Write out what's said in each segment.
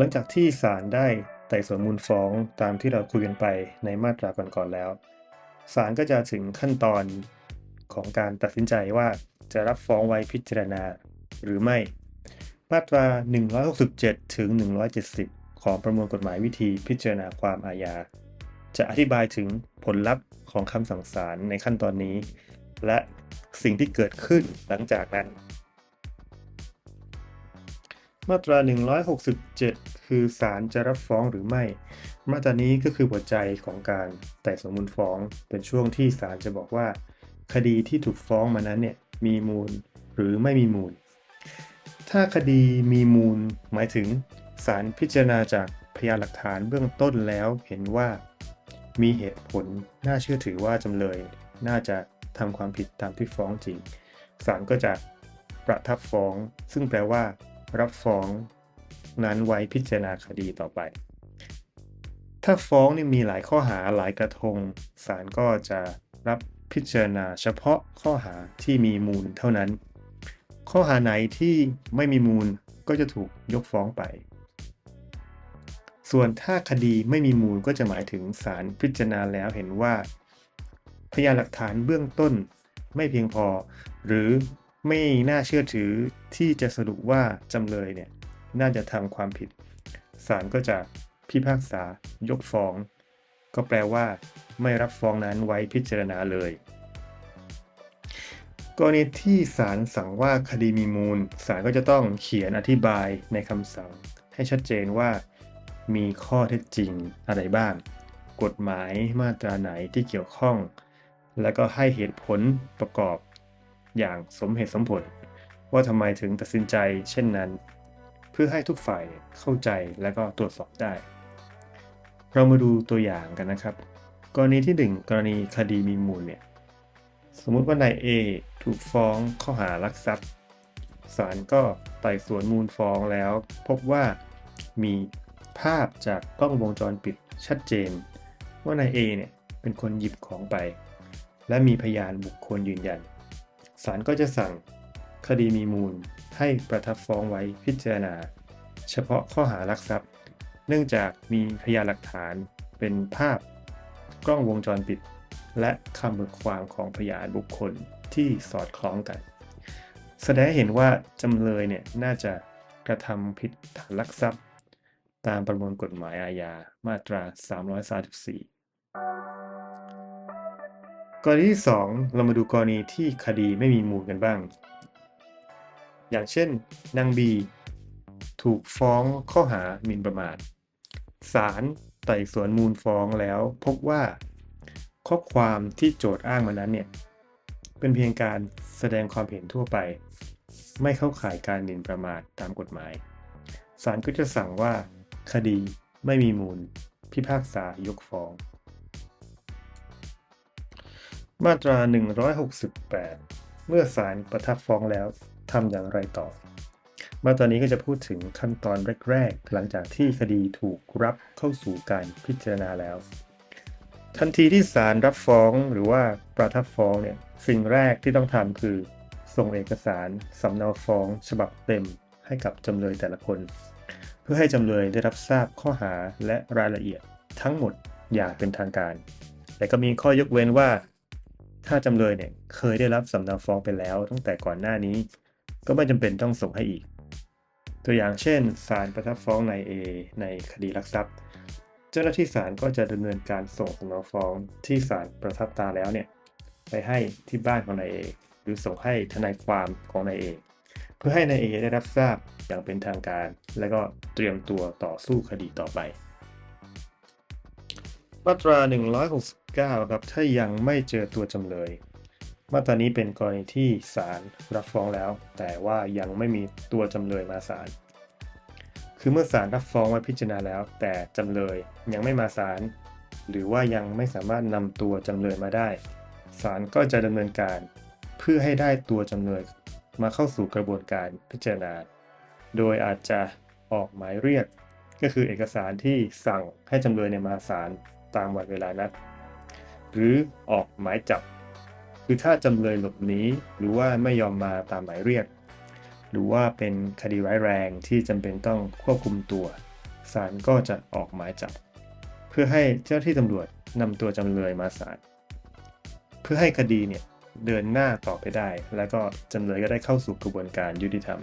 หลังจากที่ศาลได้ไต่สวนมูลฟ้องตามที่เราคุยกันไปในมาตราก่อนๆแล้ว ศาลก็จะถึงขั้นตอนของการตัดสินใจว่าจะรับฟ้องไว้พิจารณาหรือไม่ มาตรา 167 ถึง 170 ของประมวลกฎหมายวิธีพิจารณาความอาญา จะอธิบายถึงผลลัพธ์ของคำสั่งศาลในขั้นตอนนี้ และสิ่งที่เกิดขึ้นหลังจากนั้น มาตรา 167 คือศาลจะรับฟ้องหรือไม่ มาตรานี้ก็คือหัวใจของการไต่สวนมูลฟ้อง เป็นช่วงที่ศาลจะบอกว่า คดีที่ถูกฟ้องมานั้นเนี่ยมีมูลหรือไม่มีมูล ถ้าคดีมีมูลหมายถึงศาลพิจารณาจากพยานหลักฐานเบื้องต้นแล้วเห็นว่า มีเหตุผลน่าเชื่อถือว่าจำเลย น่าจะทำความผิดตามที่ฟ้องจริงศาลก็จะประทับฟ้อง ซึ่งแปลว่า รับฟ้องนั้นไว้พิจารณาคดีต่อไป ถ้าฟ้องนี่มีหลายข้อหาหลายกระทงศาลก็จะรับพิจารณาเฉพาะข้อหาที่มีมูลเท่านั้น ข้อหาไหนที่ไม่มีมูลก็จะถูกยกฟ้องไป ส่วนถ้าคดีไม่มีมูลก็จะหมายถึงศาลพิจารณาแล้วเห็นว่า พยานหลักฐานเบื้องต้นไม่เพียงพอ หรือ ไม่น่าเชื่อถือที่จะสรุปว่าจำเลยเนี่ยน่าจะทำความผิดศาลก็จะพิพากษายกฟ้อง ก็แปลว่า ไม่รับฟ้องนั้นไว้พิจารณาเลยกรณีที่ศาลสั่งว่าคดีมีมูลศาลก็จะต้องเขียนอธิบายในคำสั่ง ให้ชัดเจนว่ามีข้อเท็จจริงอะไรบ้าง กฎหมายมาตราไหนที่เกี่ยวข้อง แล้วก็ให้เหตุผลประกอบ อย่างสมเหตุสมผล ว่าทำไมถึงตัดสินใจเช่นนั้น เพื่อให้ทุกฝ่ายเข้าใจและก็ตรวจสอบได้ เรามาดูตัวอย่างกันนะครับ กรณีที่ 1 กรณีคดีมีมูลเนี่ยสมมุติว่านาย A ถูกฟ้องข้อหารักทรัพย์ศาลก็ไต่สวนมูลฟ้องแล้ว พบว่ามีภาพจากกล้องวงจรปิดชัดเจน ว่านาย A เนี่ยเป็นคนหยิบของไป และมีพยานบุคคลยืนยัน ศาลก็จะสั่งคดีมีมูล ให้ประทับฟ้องไว้พิจารณา เฉพาะข้อหารักทรัพย์ เนื่องจากมีพยานหลักฐานเป็นภาพกล้องวงจรปิด และคำเบิกความของพยานบุคคลที่สอดคล้องกัน แสดงให้เห็นว่าจำเลยเนี่ยน่าจะกระทำผิดฐานลักทรัพย์ ตามประมวลกฎหมายอาญามาตรา 334 กรณีที่ 2 เรามาดูกรณีที่คดีไม่มีมูลกันบ้าง อย่างเช่น นางบี ถูกฟ้องข้อหาหมิ่นประมาทศาลไต่สวนมูลฟ้องแล้วพบว่า ข้อความที่โจทย์อ้างมานั้นเนี่ย เป็นเพียงการแสดงความเห็นทั่วไป ไม่เข้าข่ายการหมิ่นประมาทตามกฎหมายศาลก็จะสั่งว่า คดีไม่มีมูล พิพากษายกฟ้อง มาตรา 168 เมื่อศาลประทับฟ้องแล้วทำอย่างไรต่อ มาตรานี้ก็จะพูดถึงขั้นตอนแรกๆ หลังจากที่คดีถูกรับเข้าสู่การพิจารณาแล้ว ทันทีที่ศาลรับฟ้องหรือว่าประทับฟ้องเนี่ยสิ่งแรกที่ต้องทำคือ ส่งเอกสารสำเนาฟ้อง ฉบับเต็มให้กับจำเลยแต่ละคน เพื่อให้จำเลยได้รับทราบข้อหาและรายละเอียดทั้งหมดอย่างเป็นทางการ แต่ก็มีข้อยกเว้นว่า ถ้าจำเลยเนี่ยเคยได้รับสำเนาฟ้องไปแล้ว ตั้งแต่ก่อนหน้านี้ ก็ไม่จำเป็นต้องส่งให้อีก ตัวอย่างเช่นศาลประทับฟ้องนาย A ในคดีลักทรัพย์ เจ้าหน้าที่ศาลก็จะดำเนินการส่งสำเนาฟ้องที่ศาลประทับตาแล้วเนี่ยไปให้ที่บ้านของนาย A หรือส่งให้ทนายความของนาย A เพื่อให้นาย A ได้รับทราบอย่างเป็นทางการ และก็เตรียมตัวต่อสู้คดีต่อไป มาตรา 9ครับถ้ายังไม่เจอตัวจำเลย มาตรานี้เป็นกรณีที่ศาลรับฟ้องแล้ว แต่ว่ายังไม่มีตัวจำเลยมาศาลคือเมื่อศาลรับฟ้องไว้พิจารณาแล้ว แต่จำเลยยังไม่มาศาลหรือว่ายังไม่สามารถนำตัวจำเลยมาได้ศาลก็จะดำเนินการเพื่อให้ได้ตัวจำเลยมาเข้าสู่กระบวนการพิจารณา โดยอาจจะออกหมายเรียก ก็คือเอกสารที่สั่งให้จำเลยเนี่ยมาศาลตามวันเวลานัด หรือออกหมายจับ คือถ้าจำเลยหลบหนีหรือว่าไม่ยอมมาตามหมายเรียก หรือว่าเป็นคดีร้ายแรงที่จำเป็นต้องควบคุมตัวศาลก็จะออกหมายจับ เพื่อให้เจ้าที่ตำรวจนำตัวจำเลยมาศาลเพื่อให้คดีเนี่ยเดินหน้าต่อไปได้ แล้วก็จำเลยก็ได้เข้าสู่กระบวนการยุติธรรม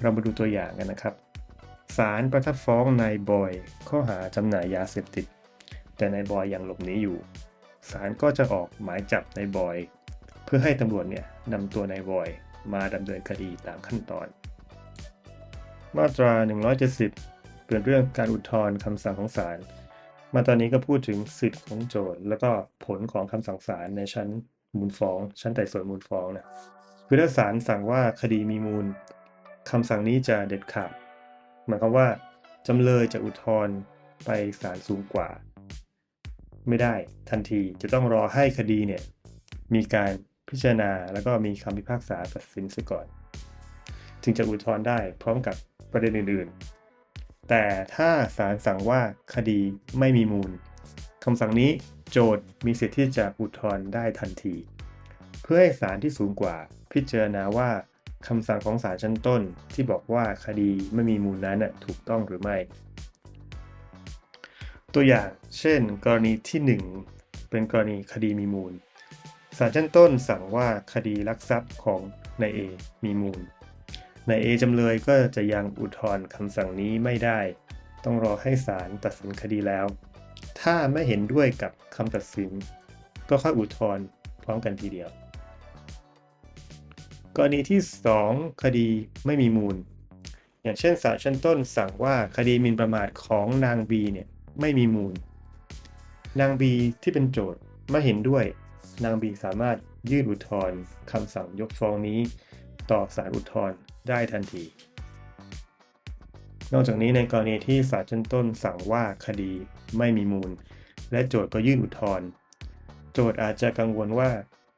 เรามาดูตัวอย่างกันนะครับศาลประทับฟ้องนายบอย ข้อหาจำหน่ายยาเสพติด แต่นายบอยยังหลบหนีอยู่ ศาลก็จะออกหมายจับนายบอย เพื่อให้ตำรวจเนี่ยนำตัวนายบอยมาดำเนินคดีตามขั้นตอน มาตรา 170 เป็นเรื่องการอุทธรณ์คำสั่งของศาล มาตอนนี้ก็พูดถึงสิทธิ์ของโจทย์ แล้วก็ผลของคำสั่งศาลในชั้นมูลฟ้อง ชั้นไต่สวนมูลฟ้องนะคือถ้าศาลสั่งว่าคดีมีมูลคำสั่งนี้จะเด็ดขาดหมายความว่าจำเลยจะอุทธรณ์ไปศาลสูงกว่า ไม่ได้ทันทีจะต้องรอให้คดีเนี่ยมีการพิจารณาแล้วก็มีคำพิพากษาตัดสินซะก่อน จึงจะอุทธรณ์ได้พร้อมกับประเด็นอื่นๆ แต่ถ้าศาลสั่งว่าคดีไม่มีมูลคำสั่งนี้โจทย์มีสิทธิ์ที่จะอุทธรณ์ได้ทันที เพื่อให้ศาลที่สูงกว่าพิจารณาว่าคำสั่งของศาลชั้นต้นที่บอกว่าคดีไม่มีมูลนั้นถูกต้องหรือไม่ ตัวอย่างเช่น กรณีที่ 1 เป็นกรณีคดีมีมูลศาลชั้นต้นสั่งว่าคดีลักทรัพย์ของนายเอมีมูลนายเอจำเลยก็จะยังอุทธรณ์คำสั่งนี้ไม่ได้ ต้องรอให้ศาลตัดสินคดีแล้ว ถ้าไม่เห็นด้วยกับคำตัดสิน ก็ค่อยอุทธรณ์พร้อมกันทีเดียว กรณีที่ 2 คดีไม่มีมูล อย่างเช่นศาลชั้นต้นสั่งว่าคดีหมินประมาทของนางบีเนี่ย ไม่มีมูล นางบีที่เป็นโจทย์ไม่เห็นด้วย นางบีสามารถยื่นอุทธรณ์คำสั่งยกฟ้องนี้ ต่อศาลอุทธรณ์ได้ทันที นอกจากนี้ในกรณีที่ศาลชั้นต้นสั่งว่าคดีไม่มีมูล และโจทย์ก็ยื่นอุทธรณ์โจทย์อาจจะกังวลว่า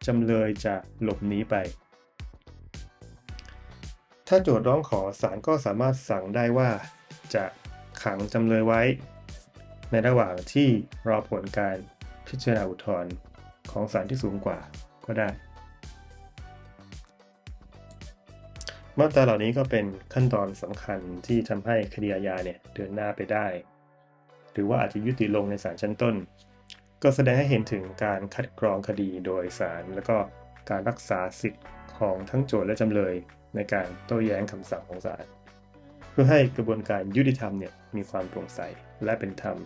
จำเลยจะหลบหนีไป ถ้าโจทย์ร้องขอศาลก็สามารถสั่งได้ว่าจะขังจำเลยไว้ ในระหว่างที่รอผลการพิจารณาอุทธรณ์ของศาลที่สูงกว่าก็ได้ มาตราเหล่านี้ก็เป็นขั้นตอนสำคัญที่ทำให้คดีอาญาเนี่ยเดินหน้าไปได้ หรือว่าอาจจะยุติลงในศาลชั้นต้น ก็แสดงให้เห็นถึงการคัดกรองคดีโดยศาลแล้วก็การรักษาสิทธิ์ของทั้งโจทย์และจำเลยในการโต้แย้งคำสั่งของศาลเพื่อให้กระบวนการยุติธรรมเนี่ยมีความโปร่งใสและเป็นธรรม